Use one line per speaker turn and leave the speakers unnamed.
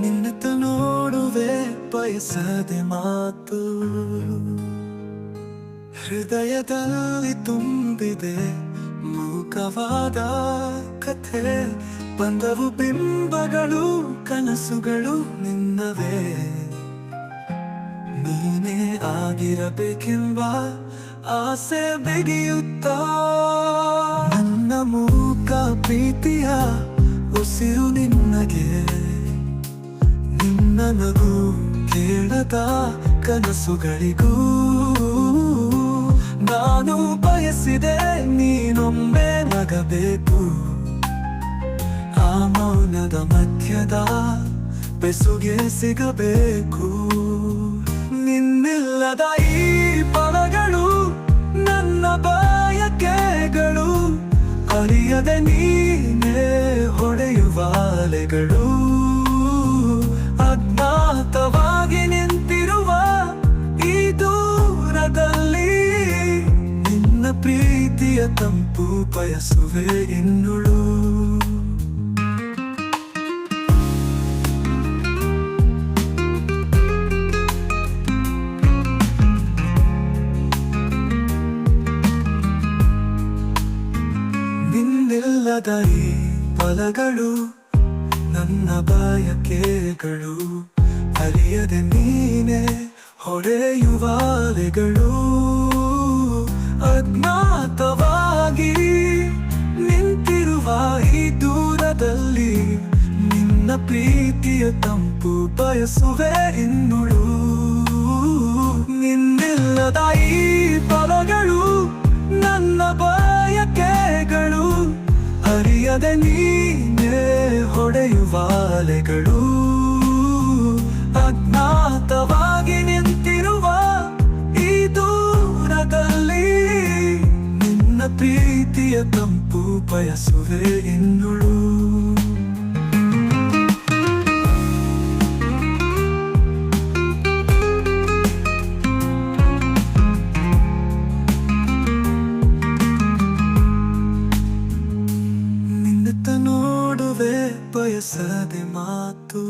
ನಿನ್ನತ ನೋಡುವೆ ಬಯಸದೆ ಮಾತು. ಹೃದಯದಲ್ಲಿ ತುಂಬಿದೆ ಮೂಕವಾದ ಕಥೆ. ಬಂದವು ಬಿಂಬಗಳು, ಕನಸುಗಳು ನಿನ್ನವೇ. ನೀನೇ ಆಗಿರಬೇಕೆಂಬ ಆಸೆ ಬೆಗೆಯುತ್ತ. ಪ್ರೀತಿಯ ಉಸಿರು ನಿನ್ನಗೆ. ನಿನ್ನ ನಗು ಕೇಳದ ಕನಸುಗಳಿಗೂ. ನಾನು ಬಯಸಿದೆ ನೀನೊಮ್ಮೆ ನಗಬೇಕು. ಆ ಮೌನದ ಮಧ್ಯದ ಬೆಸುಗೆ ಸಿಗಬೇಕು. ನಿನ್ನಿಲ್ಲದ ಈ ಅರಿಯದೆ ನೀನೇ ಹೊಡೆಯುವ ಅಲೆಗಳು. ಅಜ್ಞಾತವಾಗಿ ನಿಂತಿರುವ ಈ ದೂರದಲ್ಲಿ ನಿನ್ನ ಪ್ರೀತಿಯ ತಂಪು ಬಯಸುವೆ ಇನ್ನುಳು. ನಿನ್ನಿಲ್ಲದ ಈ ಫಲಗಳು ನನ್ನ ಬಯಕೆಗಳು. ಅರಿಯದೆ ನೀನೆ ಹೊಡೆಯುವ ಅಜ್ಞಾತವಾಗಿ ನಿಂತಿರುವ ಈ ದೂರದಲ್ಲಿ ನಿನ್ನ ಪ್ರೀತಿಯ ತಂಪು ಬಯಸುವೆ ಇನ್ನುಳು. ನಿನ್ನಿಲ್ಲದ ಈ ಅರಿಯದೆ ನೀನೆ ಹೊಡೆಯುವ ಅಲೆಗಳು. ಅಜ್ಞಾತವಾಗಿ ನಿಂತಿರುವ ಈ ದೂರದಲ್ಲಿ ನಿನ್ನ ಪ್ರೀತಿಯ ತಂಪು ಬಯಸುವೆ ಇನ್ನುಳು. ನಿನ್ನತ್ತ ನೋಡುವೆ ಬಯಸದೆ ಮಾತು.